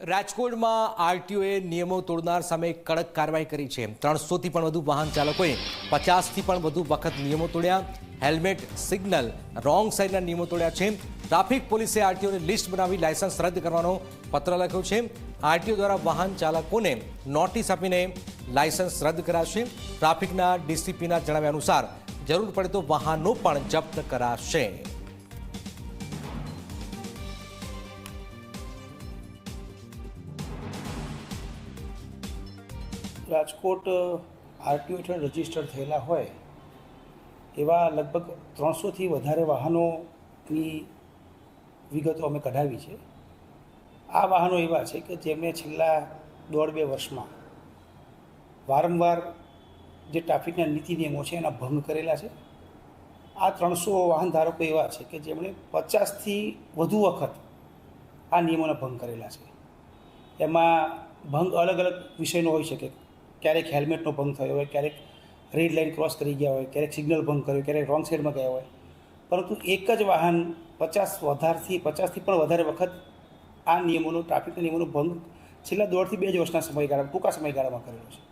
રાજકોટમાં આરટીઓએ નિયમો તોડનાર સામે કડક કાર્યવાહી કરી છે. ત્રણસોથી પણ વધુ વાહન ચાલકોએ પચાસથી પણ વધુ વખત નિયમો તોડ્યા. હેલ્મેટ, સિગ્નલ, રોંગ સાઇડના નિયમો તોડ્યા છે. ટ્રાફિક પોલીસે આરટીઓને લિસ્ટ બનાવી લાયસન્સ રદ કરવાનો પત્ર લખ્યો છે. આરટીઓ દ્વારા વાહન ચાલકોને નોટિસ આપીને લાયસન્સ રદ કરાશે. ટ્રાફિકના ડીસીપીના જણાવ્યા અનુસાર જરૂર પડે તો વાહનો પણ જપ્ત કરાશે. રાજકોટ આરટીઓ હેઠળ રજિસ્ટર થયેલા હોય, એવા લગભગ ત્રણસોથી વધારે વાહનોની વિગતો અમે કઢાવી છે. આ વાહનો એવા છે કે જેમણે છેલ્લા દોઢ બે વર્ષમાં વારંવાર જે ટ્રાફિકના નીતિ નિયમો છે એના ભંગ કરેલા છે. આ ત્રણસો વાહન ધારકો એવા છે કે જેમણે પચાસથી વધુ વખત આ નિયમોના ભંગ કરેલા છે. એમાં ભંગ અલગ અલગ વિષયનો હોઈ શકે. ક્યારેક હેલ્મેટનો ભંગ થયો હોય, ક્યારેક રેડ લાઇન ક્રોસ કરી ગયા હોય, ક્યારેક સિગ્નલ ભંગ કર્યો, ક્યારેક રોંગ સાઈડમાં ગયા હોય. પરંતુ એક જ વાહન પચાસ વધારથી, પચાસથી પણ વધારે વખત આ નિયમોનો, ટ્રાફિકના નિયમોનો ભંગ છેલ્લા દોઢથી બે જ વર્ષના સમયગાળા ટૂંકા સમયગાળામાં કરેલો છે.